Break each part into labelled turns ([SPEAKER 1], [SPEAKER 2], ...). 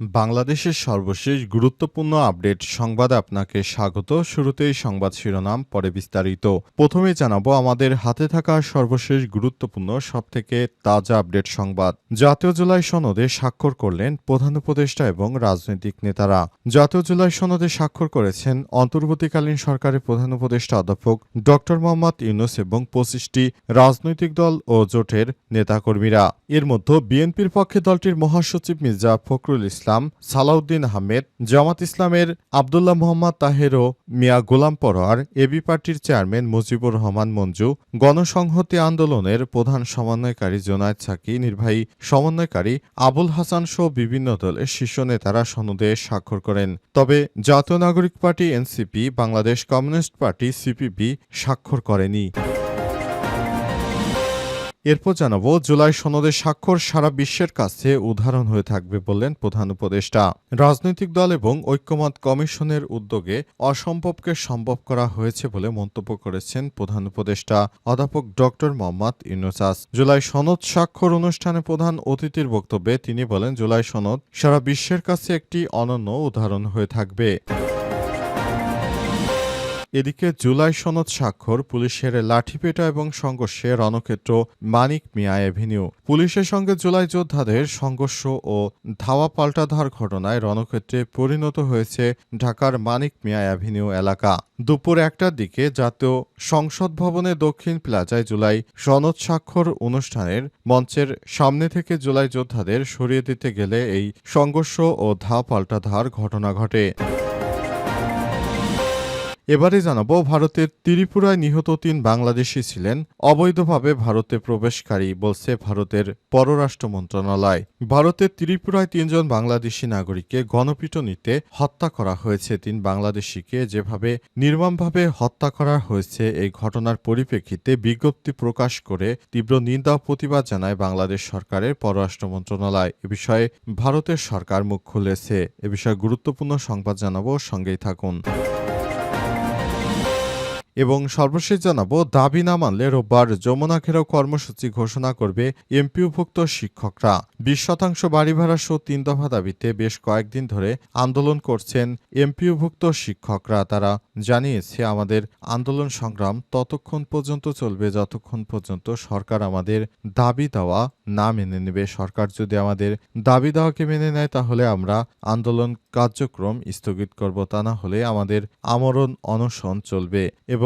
[SPEAKER 1] বাংলাদেশের সর্বশেষ গুরুত্বপূর্ণ আপডেট সংবাদ আপনাকে স্বাগত। শুরুতেই সংবাদ শিরোনাম, পরে বিস্তারিত। প্রথমে জানাব আমাদের হাতে থাকা সর্বশেষ গুরুত্বপূর্ণ, সবথেকে তাজা আপডেট সংবাদ। জাতীয় জুলাই সনদে স্বাক্ষর করলেন প্রধান উপদেষ্টা এবং রাজনৈতিক নেতারা। জাতীয় জুলাই সনদে স্বাক্ষর করেছেন অন্তর্বর্তীকালীন সরকারের প্রধান উপদেষ্টা অধ্যাপক ড মোহাম্মদ ইউনুস এবং পঁচিশটি রাজনৈতিক দল ও জোটের নেতাকর্মীরা। এর মধ্যে বিএনপির পক্ষে দলটির মহাসচিব মির্জা ফখরুল ইসলাম সালাউদ্দিন আহমেদ, জামাত ইসলামের আবদুল্লাহ মোহাম্মদ তাহের ও মিয়া গোলাম পরোয়ার এবি পার্টির চেয়ারম্যান মুজিবুর রহমান মঞ্জু, গণসংহতি আন্দোলনের প্রধান সমন্বয়কারী জোনায়েদ সাকি, নির্বাহী সমন্বয়কারী আবুল হাসান সহ বিভিন্ন দলের শীর্ষ নেতারা সনদে স্বাক্ষর করেন। তবে Jatiya Nagorik party NCP, Bangladesh communist party CPB স্বাক্ষর করেনি। এরপর জানাব, জুলাই সনদের স্বাক্ষর সারা বিশ্বের কাছে উদাহরণ হয়ে থাকবে বললেন প্রধান উপদেষ্টা। রাজনৈতিক দল এবং ঐক্যমত কমিশনের উদ্যোগে অসম্ভবকে সম্ভব করা হয়েছে বলে মন্তব্য করেছেন প্রধান উপদেষ্টা, অধ্যাপক ডক্টর মোহাম্মদ ইউনুসাস জুলাই সনদ স্বাক্ষর অনুষ্ঠানে প্রধান অতিথির বক্তব্যে তিনি বলেন, জুলাই সনদ সারা বিশ্বের কাছে একটি অনন্য উদাহরণ হয়ে থাকবে। এদিকে জুলাই সনদ স্বাক্ষর, পুলিশের লাঠিপেটা এবং সংঘর্ষে রণক্ষেত্র, মানিক মিয়া এভিনিউ। পুলিশের সঙ্গে জুলাই যোদ্ধাদের সংঘর্ষ ও ধাওয়া পাল্টাধার ঘটনায় রণক্ষেত্রে পরিণত হয়েছে ঢাকার মানিক মিয়া অ্যাভিনিউ এলাকা। দুপুর একটার দিকে জাতীয় সংসদ ভবনে দক্ষিণ প্লাজায় জুলাই সনদ স্বাক্ষর অনুষ্ঠানের মঞ্চের সামনে থেকে জুলাই যোদ্ধাদের সরিয়ে দিতে গেলে এই সংঘর্ষ ও ধাওয়া পাল্টাধার ঘটনা ঘটে। এবারে জানাব, ভারতের ত্রিপুরায় নিহত তিন বাংলাদেশি ছিলেন। অবৈধভাবে ভারতে প্রবেশকারী বলছে ভারতের পররাষ্ট্র মন্ত্রণালয়। ভারতের ত্রিপুরায় তিনজন বাংলাদেশি নাগরিককে গণপিটুনিতে হত্যা করা হয়েছে। তিন বাংলাদেশিকে যেভাবে নির্মমভাবে হত্যা করা হয়েছে, এই ঘটনার পরিপ্রেক্ষিতে বিজ্ঞপ্তি প্রকাশ করে তীব্র নিন্দা প্রতিবাদ জানায় বাংলাদেশ সরকারের পররাষ্ট্র মন্ত্রণালয়। এ বিষয়ে ভারতের সরকার মুখ খুলেছে। এ বিষয়ে গুরুত্বপূর্ণ সংবাদ জানাব, সঙ্গেই থাকুন। এবং সর্বশেষ জানাব, দাবি না মানলে রোববার যমুনা ঘেরাও কর্মসূচি ঘোষণা করবে এমপিওভুক্ত শিক্ষকরা। বিশ শতাংশ বাড়ি ভাড়া সহ তিন দফা দাবিতে বেশ কয়েকদিন ধরে আন্দোলন করছেন এমপিওভুক্ত শিক্ষকরা। তারা জানিয়েছে, আমাদের আন্দোলন সংগ্রাম ততক্ষণ পর্যন্ত চলবে, যতক্ষণ পর্যন্ত সরকার আমাদের দাবি দেওয়া না মেনে নেবে। সরকার যদি আমাদের দাবি দেওয়াকে মেনে নেয়, তাহলে আমরা আন্দোলন কার্যক্রম স্থগিত করব। তা না হলে আমাদের আমরণ অনশন চলবে এবং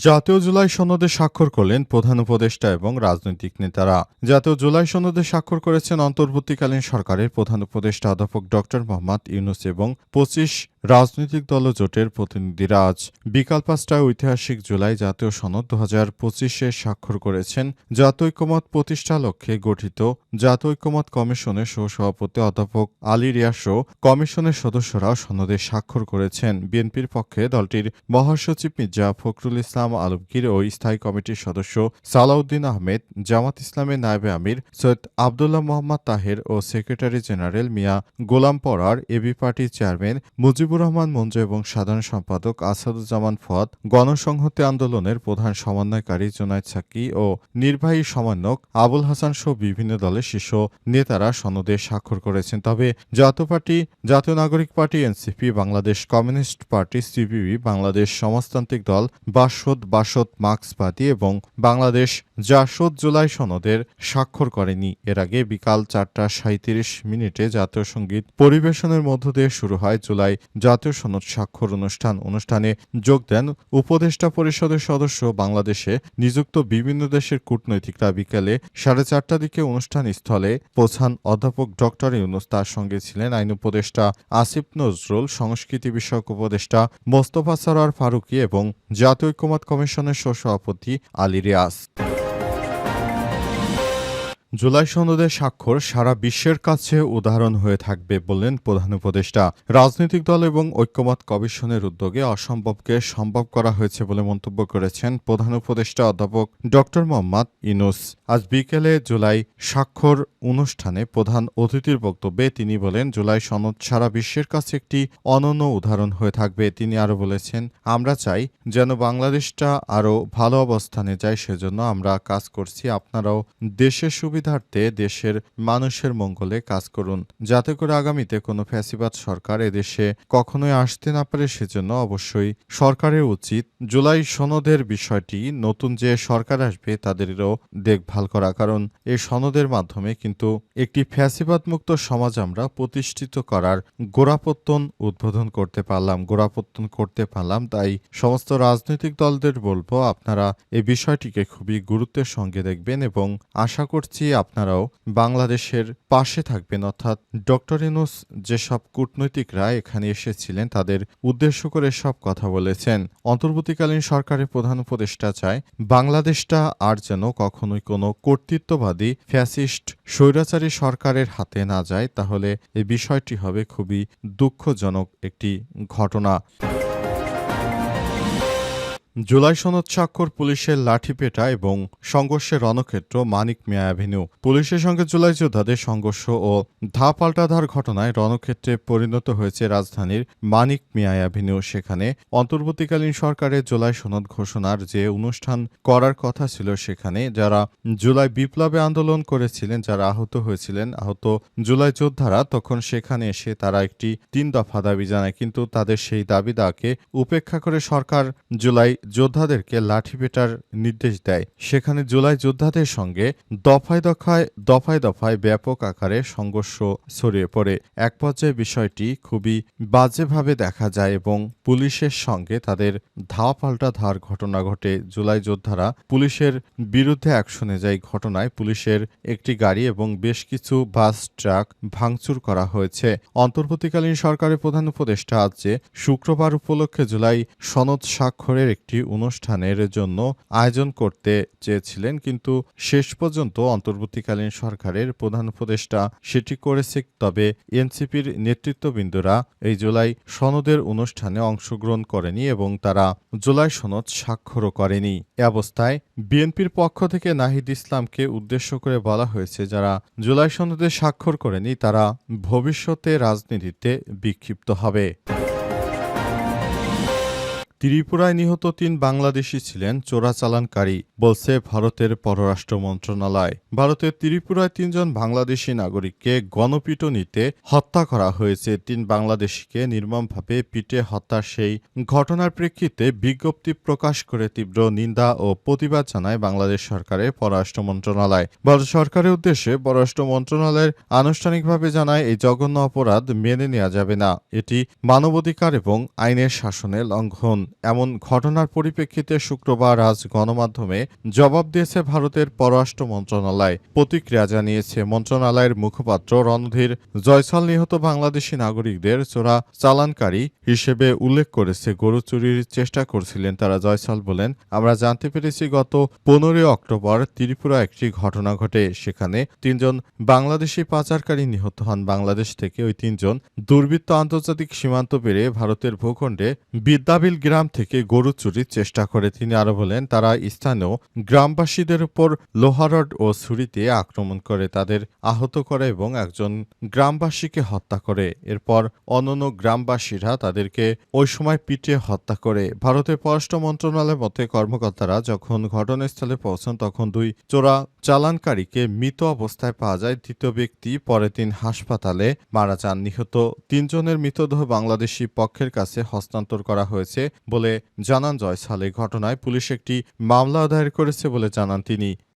[SPEAKER 1] জাতীয় জুলাই সনদে স্বাক্ষর করলেন প্রধান উপদেষ্টা এবং রাজনৈতিক নেতারা। জাতীয় জুলাই সনদে স্বাক্ষর করেছেন অন্তর্বর্তীকালীন সরকারের প্রধান উপদেষ্টা অধ্যাপক ড মোহাম্মদ ইউনুস এবং পঁচিশ রাজনৈতিক দল জোটের প্রতিনিধিরা আজ বিকাল পাঁচটায় ঐতিহাসিক জুলাই জাতীয় সনদ দু হাজার পঁচিশে স্বাক্ষর করেছেন। জাতীয় প্রতিষ্ঠা লক্ষ্যে গঠিত জাতীয় কমিশনের সহসভাপতি অধ্যাপক আলী রিয়াসও কমিশনের সদস্যরাও সনদে স্বাক্ষর করেছেন। বিএনপির পক্ষে দলটির মহাসচিব মির্জা ফখরুল ইসলাম আলমগীর ও স্থায়ী কমিটির সদস্য সালাউদ্দিন আহমেদ, জামাত ইসলামের নায়েবে আমির সৈয়দ আবদুল্লাহ মোহাম্মদ তাহের ও secretary general Mia Golam Parwar AB পার্টির চেয়ারম্যান মুজিবুর রহমান মঞ্জু এবং সাধারণ সম্পাদক আসাদুজ্জামান ফদ গণসংহতি আন্দোলনের প্রধান সমন্বয়কারী জোনায়েদ সাকি ও নির্বাহী সমন্বয়ক আবুল হাসান সহ বিভিন্ন দলের শীর্ষ নেতারা সনদে স্বাক্ষর করেছেন। তবে Jatiya party, Jatiya Nagorik party, NCP, Bangladesh communist party, CPB, Bangladesh Samajtantrik Dal, BASAD Basad মার্ক্সবাদী এবং বাংলাদেশ জাসদ জুলাই সনদের স্বাক্ষর করেনি। এর আগে বিকাল চারটা সাঁত্রিশ মিনিটে জাতীয় সংগীত পরিবেশনের মধ্য দিয়ে শুরু হয় জুলাই জাতীয় সনদ স্বাক্ষর অনুষ্ঠান অনুষ্ঠানে যোগ দেন উপদেষ্টা পরিষদের সদস্য বাংলাদেশে নিযুক্ত বিভিন্ন দেশের কূটনৈতিকরা বিকেলে সাড়ে চারটা দিকে অনুষ্ঠান স্থলে পৌঁছান অধ্যাপক ডক্টর ইউনুস তার সঙ্গে ছিলেন আইন উপদেষ্টা আসিফ নজরুল, সংস্কৃতি বিষয়ক উপদেষ্টা মোস্তফা সরার ফারুকী এবং জাতীয় ঐক্যমত কমিশনের সভাপতি আলী রিয়াজ। জুলাই সনদের স্বাক্ষর সারা বিশ্বের কাছে উদাহরণ হয়ে থাকবে বললেন প্রধান উপদেষ্টা। রাজনৈতিক দল এবং ঐক্যমত কমিশনের উদ্যোগে অসম্ভবকে সম্ভব করা হয়েছে বলে মন্তব্য করেছেন প্রধান উপদেষ্টা অধ্যাপক ড. মোহাম্মদ ইনুস আজ বিকেলে জুলাই স্বাক্ষর অনুষ্ঠানে প্রধান অতিথির বক্তব্যে তিনি বলেন, জুলাই সনদ সারা বিশ্বের কাছে একটি অনন্য উদাহরণ হয়ে থাকবে। তিনি আরও বলেছেন, আমরা চাই যেন বাংলাদেশটা আরও ভালো অবস্থানে যায়, সেজন্য আমরা কাজ করছি। আপনারাও দেশের সুবিধার্থে দেশের মানুষের মঙ্গলে কাজ করুন। যাতে করে আগামীতে কোনো ফ্যাসিবাদ সরকার এদেশে কখনোই আসতে না পারে সেজন্য অবশ্যই সরকারের উচিত জুলাই সনদের বিষয়টি, নতুন যে সরকার আসবে তাদেরও দেখভাল করা। কারণ এই সনদের মাধ্যমে কিন্তু একটি ফ্যাসিবাদ মুক্ত সমাজ আমরা প্রতিষ্ঠিত করার গোড়াপত্তন উদ্বোধন করতে পারলাম, গোড়াপত্তন করতে পারলাম। তাই সমস্ত রাজনৈতিক দলদের বলব, আপনারা এই বিষয়টিকে খুবই গুরুত্বের সঙ্গে দেখবেন এবং আশা করছি আপনারাও বাংলাদেশের পাশে থাকবেন। অর্থাৎ ডক্টর ইনুস যেসব কূটনৈতিকরা এখানে এসেছিলেন, তাদের উদ্দেশ্য করে সব কথা বলেছেন। অন্তর্বর্তীকালীন সরকারের প্রধান উপদেষ্টা চায়, বাংলাদেশটা আর যেন কখনোই কোনো কর্তৃত্ববাদী, ফ্যাসিস্ট, স্বৈরাচারী সরকারের হাতে না যায়, তাহলে এই বিষয়টি হবে খুবই দুঃখজনক একটি ঘটনা। জুলাই সনদ স্বাক্ষর পুলিশের লাঠিপেটা এবং সংঘর্ষের রণক্ষেত্র মানিক মিয়া অ্যাভিনিউ। পুলিশের সঙ্গে জুলাই যোদ্ধাদের সংঘর্ষ ও ধা পাল্টাধার ঘটনায় রণক্ষেত্রে পরিণত হয়েছে রাজধানীর মানিক মিয়া অ্যাভিনিউ। সেখানে অন্তর্বর্তীকালীন সরকারের জুলাই সনদ ঘোষণার যে অনুষ্ঠান করার কথা ছিল সেখানে যারা জুলাই বিপ্লবে আন্দোলন করেছিলেন, যারা আহত হয়েছিলেন, আহত জুলাই যোদ্ধারা তখন সেখানে এসে তারা একটি তিন দফা দাবি জানায়। কিন্তু তাদের সেই দাবি দাকে উপেক্ষা করে সরকার জুলাই যোদ্ধাদেরকে লাঠি পেটার নির্দেশ দেয়। সেখানে জুলাই যোদ্ধাদের সঙ্গে দফায় দফায় দফায় দফায় ব্যাপক আকারে সংঘর্ষ ছড়িয়ে পড়ে। এক পর্যায়ে বিষয়টি খুবই বাজেভাবে দেখা যায় এবং পুলিশের সঙ্গে তাদের ধাওয়া পাল্টা ধার ঘটনা ঘটে। জুলাই যোদ্ধারা পুলিশের বিরুদ্ধে অ্যাকশনে যায়। ঘটনায় পুলিশের একটি গাড়ি এবং বেশ কিছু বাস, ট্রাক ভাঙচুর করা হয়েছে। অন্তর্বর্তীকালীন সরকারের প্রধান উপদেষ্টা আজ যে শুক্রবার উপলক্ষে জুলাই সনদ স্বাক্ষরের একটি অনুষ্ঠানের জন্য আয়োজন করতে চেয়েছিলেন, কিন্তু শেষ পর্যন্ত অন্তর্বর্তীকালীন সরকারের প্রধান উপদেষ্টা সেটি করেছে। তবে এনসিপির নেতৃত্ববৃন্দরা এই জুলাই সনদের অনুষ্ঠানে অংশগ্রহণ করেনি এবং তারা জুলাই সনদ স্বাক্ষরও করেনি। এ অবস্থায় বিএনপির পক্ষ থেকে নাহিদ ইসলামকে উদ্দেশ্য করে বলা হয়েছে, যারা জুলাই সনদে স্বাক্ষর করেনি তারা ভবিষ্যতে রাজনীতিতে বিক্ষিপ্ত হবে। ত্রিপুরায় নিহত তিন বাংলাদেশি ছিলেন চোরাচালানকারী, বলছে ভারতের পররাষ্ট্র মন্ত্রণালয়। ভারতের ত্রিপুরায় তিনজন বাংলাদেশি নাগরিককে গণপিটুনিতে হত্যা করা হয়েছে। তিন বাংলাদেশিকে নির্মমভাবে পিটে হত্যার সেই ঘটনার প্রেক্ষিতে বিজ্ঞপ্তি প্রকাশ করে তীব্র নিন্দা ও প্রতিবাদ জানায় বাংলাদেশ সরকারের পররাষ্ট্র মন্ত্রণালয়। ভারত সরকারের উদ্দেশ্যে পররাষ্ট্র মন্ত্রণালয়ের আনুষ্ঠানিকভাবে জানায়, এই জঘন্য অপরাধ মেনে নেওয়া যাবে না। এটি মানবাধিকার এবং আইনের শাসনের লঙ্ঘন। এমন ঘটনার পরিপ্রেক্ষিতে শুক্রবার আজ গণমাধ্যমে জবাব দিয়েছে ভারতের পররাষ্ট্র মন্ত্রণালয়। প্রতিক্রিয়া জানিয়েছে মন্ত্রণালয়ের মুখপাত্র রণধীর জয়সল নিহত বাংলাদেশি নাগরিকদের চোরা চালানকারী হিসেবে উল্লেখ করেছে। গরু চুরির চেষ্টা করছিলেন তারা জয়সল বলেন, আমরা জানতে পেরেছি গত পনেরোই অক্টোবর ত্রিপুরা একটি ঘটনা ঘটে। সেখানে তিনজন বাংলাদেশি পাচারকারী নিহত হন। বাংলাদেশ থেকে ওই তিনজন দুর্বৃত্ত আন্তর্জাতিক সীমান্ত পেরে ভারতের ভূখণ্ডে বিদ্যাবিল গ্রাম থেকে গরু চুরির চেষ্টা করে তিনি আরও বলেন, তারা স্থানীয় গ্রামবাসীদের উপর লোহারড ও ছুরিতে আক্রমণ করে, তাদের আহত করে এবং একজন গ্রামবাসীকে হত্যা করে। এরপর অন্যান্য গ্রামবাসীরা তাদেরকে ওই সময় পিটিয়ে হত্যা করে। ভারতের পররাষ্ট্র মন্ত্রণালয়ের মতে, কর্মকর্তারা যখন ঘটনাস্থলে পৌঁছান, তখন দুই চোরা চালানকারীকে মৃত অবস্থায় পাওয়া যায়। দ্বিতীয় ব্যক্তি পরের দিন হাসপাতালে মারা যান। নিহত তিনজনের মৃতদেহ বাংলাদেশি পক্ষের কাছে হস্তান্তর করা হয়েছে। বলে জানান জয়সাল সালে ঘটনায় পুলিশ একটি মামলা দায়ের করেছে বলে জানান তিনি।